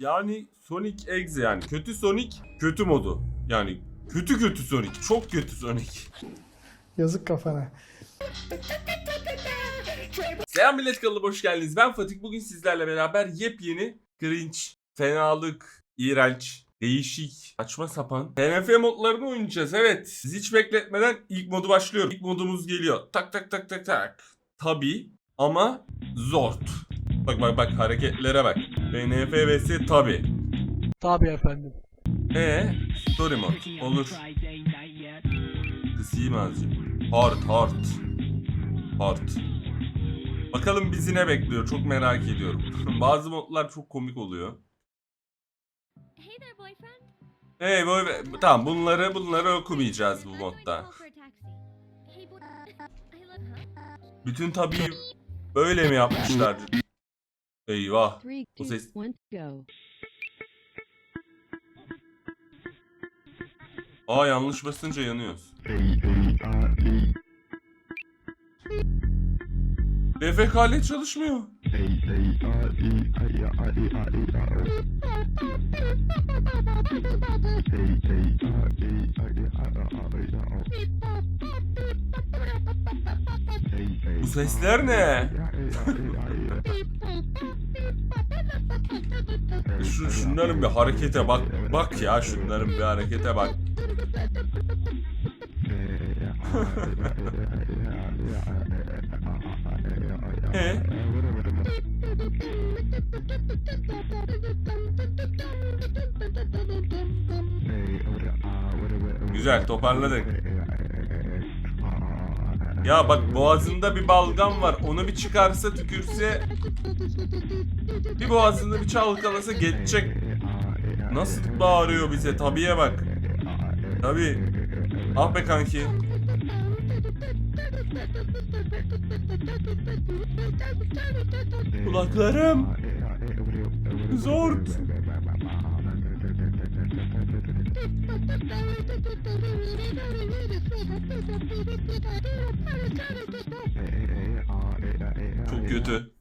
Yani Sonic Exe yani kötü Sonic kötü modu. Yani kötü kötü Sonic çok kötü Sonic. Yazık kafana. Selam millet kanalıma hoş geldiniz. Ben Fatih. Bugün sizlerle beraber yepyeni cringe, fenalık, iğrenç, değişik, saçma sapan TNF modlarını oynayacağız. Evet. Sizi hiç bekletmeden ilk modu başlıyorum. İlk modumuz geliyor. Tak tak tak tak tak. Tabi ama zort. Bak bak bak hareketlere bak. TNF vs tabi. Tabii efendim. E story mod olur. Kısayım azıcık. Hard hard. Hard. Bakalım bizi ne bekliyor çok merak ediyorum. Bazı modlar çok komik oluyor. Hey there, boyfriend. Hey böyle tamam bunları bunları okumayacağız bu modda. boy. Huh? Bütün tabii böyle mi yapmışlar? Eyvah. Three, Bu two, ses one, go. Aa yanlış basınca yanıyoruz. DFK'le çalışmıyor. Bu sesler ne? Şu şunların bir harekete bak. Bak ya şunların bir harekete bak. E Güzel toparladık. Ya bak boğazında bir balgam var. Onu bir çıkarsa tükürse bir boğazında bir çalkalasa geçecek. Nasıl bağırıyor bize? Tabiye bak. Tabi. Ah be kanki. Kulaklarım. Zor. Çok kötü.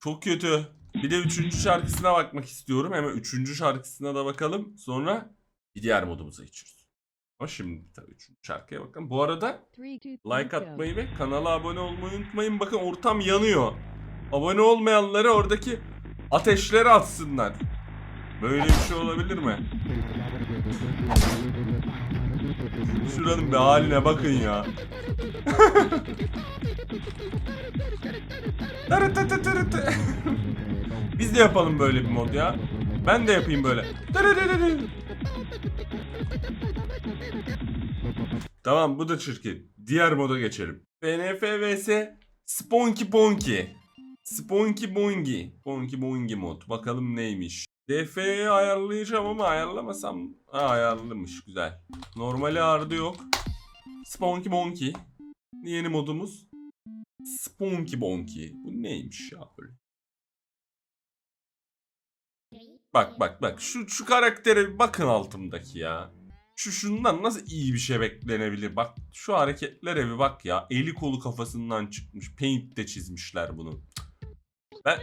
Çok kötü. Bir de üçüncü şarkısına bakmak istiyorum. Hemen üçüncü şarkısına da bakalım. Sonra bir diğer modumuza geçiyoruz. Ama şimdi tabii üçüncü şarkıya bakalım. Bu arada like atmayı ve kanala abone olmayı unutmayın. Bakın ortam yanıyor. Abone olmayanları oradaki ateşleri atsınlar. Böyle bir şey olabilir mi? Şuranın bir haline bakın ya. Biz de yapalım böyle bir mod ya. Ben de yapayım böyle. Tamam bu da çirkin. Diğer moda geçelim. PNF vs Sponky Ponky. Sponky Bongy. Ponky Bongy mod. Bakalım neymiş. DF'yi ayarlayacağım ama ayarlamasam... Ha ayarlamış güzel. Normali ardı yok. Sponky Bonky. Yeni modumuz. Sponky Bonky. Bu neymiş ya böyle? Bak bak bak şu şu karaktere bakın altımdaki ya. Şu şundan nasıl iyi bir şey beklenebilir? Bak şu hareketlere bir bak ya. Eli kolu kafasından çıkmış. Paint de çizmişler bunu. Ben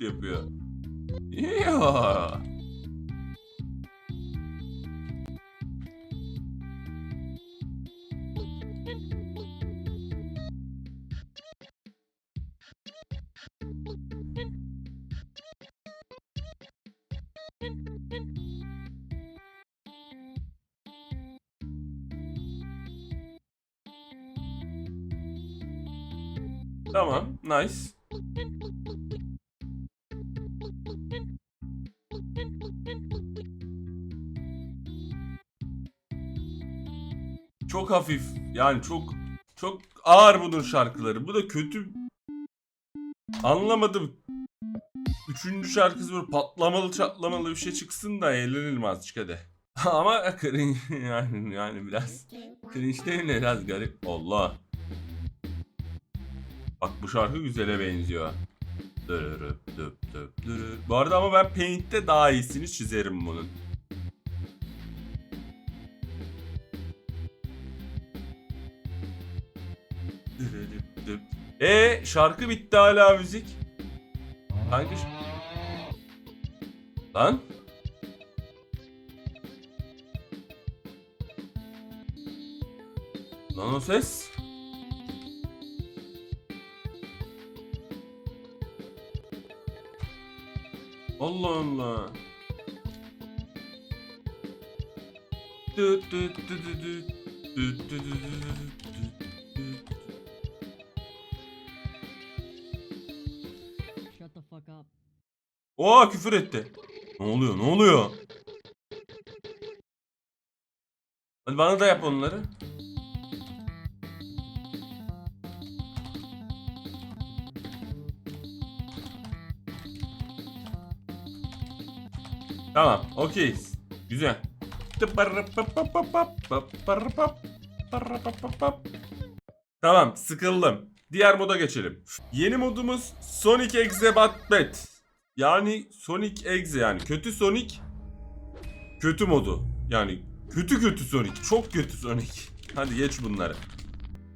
yapıyor. Ya. Tamam, nice. Çok hafif. Yani çok çok ağır bunun şarkıları. Bu da kötü. Anlamadım. Üçüncü şarkısı böyle patlamalı çatlamalı bir şey çıksın da eğlenelim azıcık hadi. Ama cringe yani yani biraz cringe değil mi? Biraz garip. Allah. Bak bu şarkı güzele benziyor. Dırırıp dıp dıp dırır. Bu arada ama ben Paint'te daha iyisini çizerim bunun. E şarkı bitti hala müzik. Hangi Lan? Lan o ses? Allah Allah. Düt düt düt düt düt. Düt düt düt düt düt Oha küfür etti. Ne oluyor ne oluyor? Hadi bana da yap onları. Tamam, okeyiz. Güzel. Tamam, sıkıldım. Diğer moda geçelim. Yeni modumuz Sonic Exe Batbet. Yani Sonic Exe yani kötü Sonic kötü modu. Yani kötü kötü Sonic. Çok kötü Sonic. Hadi geç bunları.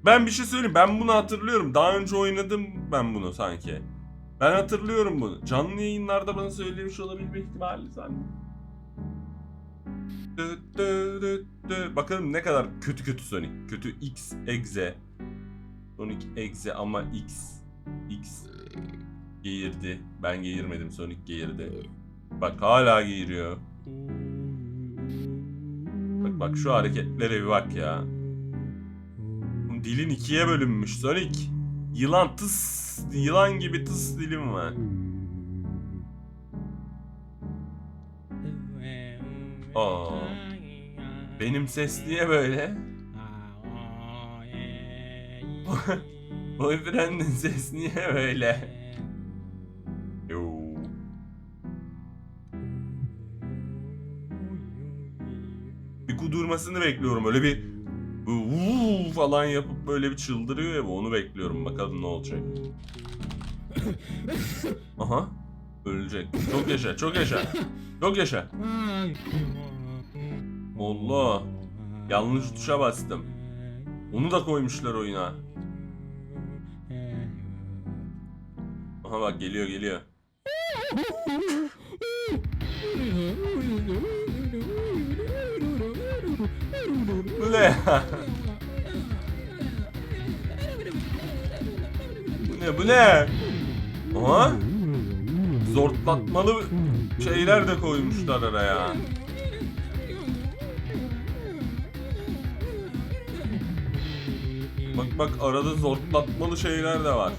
Ben bir şey söyleyeyim. Ben bunu hatırlıyorum. Daha önce oynadım ben bunu sanki. Ben hatırlıyorum bunu. Canlı yayınlarda bana söylemiş olabilme ihtimali sanki. Dı dı dı dı. Bakalım ne kadar kötü kötü Sonic. Kötü X Exe. Sonic Exe ama X. X geğirdi. Ben geğirmedim. Sonic geğirdi. Bak hala geğiriyor. Bak bak şu hareketlere bir bak ya. Dilin ikiye bölünmüş Sonic. Yılan tıs. Yılan gibi tıs dilim var. Aa. Benim ses niye böyle? Boyfriend'in ses niye böyle? Bir kudurmasını bekliyorum. Öyle bir uuu falan yapıp böyle bir çıldırıyor ya bu. Onu bekliyorum. Bakalım ne olacak. Aha. Ölecek. Çok yaşa, çok yaşa. Çok yaşa. Allah. Yanlış tuşa bastım. Onu da koymuşlar oyuna. Aha bak geliyor geliyor. Bu ne? Bu ne bu ne? Aha. Zortlatmalı şeyler de koymuşlar araya. Bak bak arada zortlatmalı şeyler de var.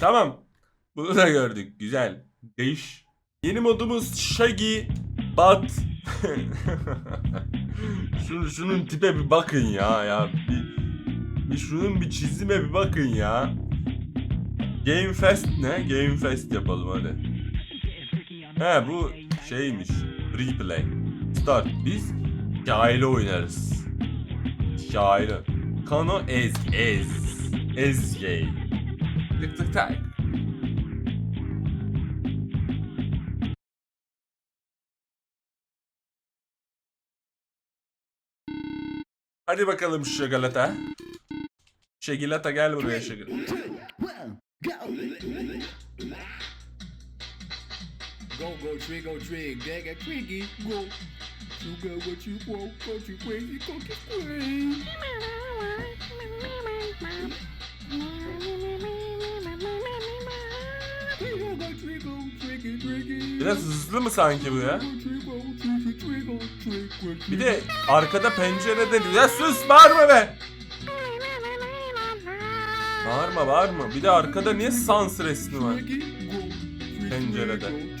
Tamam. Bunu da gördük. Güzel. Değiş. Yeni modumuz Shaggy Bat. Şunun, şunun tipe bir bakın ya ya. Bir, bir şunun bir çizime bir bakın ya. Game Fest ne? Game Fest yapalım hadi. He bu şeymiş. Free play. Start. Biz hikayeli oynarız. Hikayeli. Kano ez ez. Ez gay. Tık tık tak. Hadi bakalım Şagalata. Şagilata gel buraya Şagilata. Go go trick go trick, got tricky. Go. You got what you want, you crazy, you crazy. Biraz hızlı mı sanki bu ya? Bir de arkada pencerede ya sus bağırma be. Bağırma bağırma. Bir de arkada niye sans resmi var? Pencerede.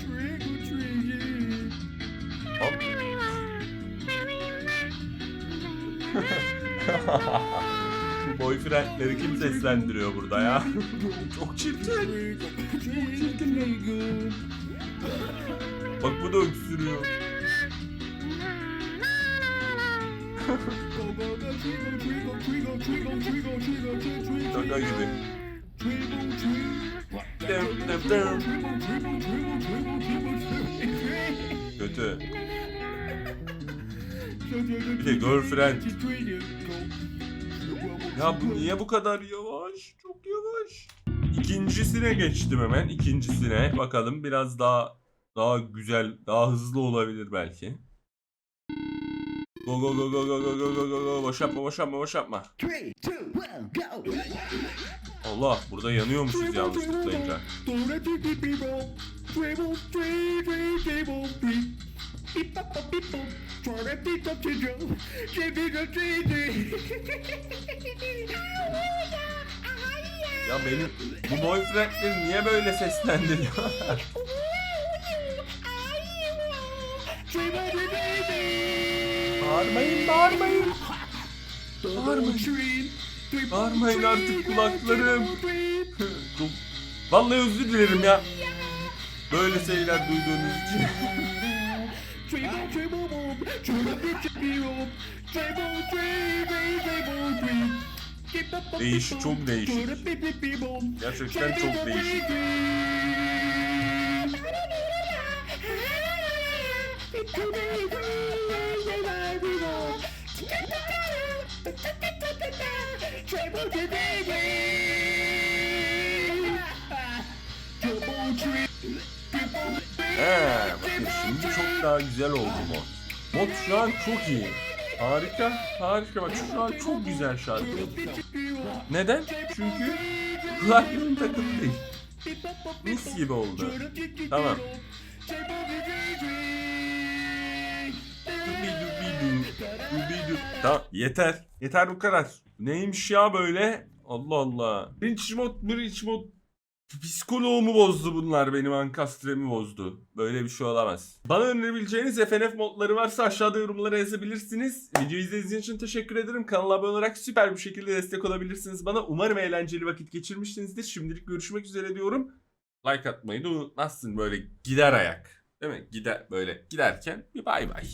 Boyfriendleri kim seslendiriyor burada ya? Çok çirkin. Çok çirkin Bak bu da öksürüyor. Şaka gibi. Kötü. Bir de girlfriend. Ya bu niye bu kadar yavaş? Çok yavaş. İkincisine geçtim hemen. İkincisine bakalım biraz daha daha güzel, daha hızlı olabilir belki. Go go go go go go go go go go boş yapma boş yapma boş yapma. Allah burada yanıyormuşuz yanlış tıklayınca. Ya benim bu boy niye böyle seslendiriyor? bağırmayın bağırmayın. Bağırmayın. Bağırmayın artık kulaklarım. Vallahi özür dilerim ya. Böyle şeyler duyduğunuz için. Treble, çok değişik. Gerçekten çok değişik. Triple He, bakın şimdi çok daha güzel oldu mod. Mod şu an çok iyi. Harika, harika bak şu an çok güzel şarkı. Neden? Çünkü kulaklığım takılı değil. Mis gibi oldu. Tamam. Tamam yeter. Yeter bu kadar. Neymiş ya böyle? Allah Allah. Bridge mod, bridge mod. Psikoloğumu bozdu bunlar benim ankastremi bozdu. Böyle bir şey olamaz. Bana önerebileceğiniz FNF modları varsa aşağıda yorumlara yazabilirsiniz. Videoyu izlediğiniz için teşekkür ederim. Kanala abone olarak süper bir şekilde destek olabilirsiniz bana. Umarım eğlenceli vakit geçirmişsinizdir. Şimdilik görüşmek üzere diyorum. Like atmayı da unutmazsın böyle gider ayak. Değil mi? Gider böyle giderken bir bay bay.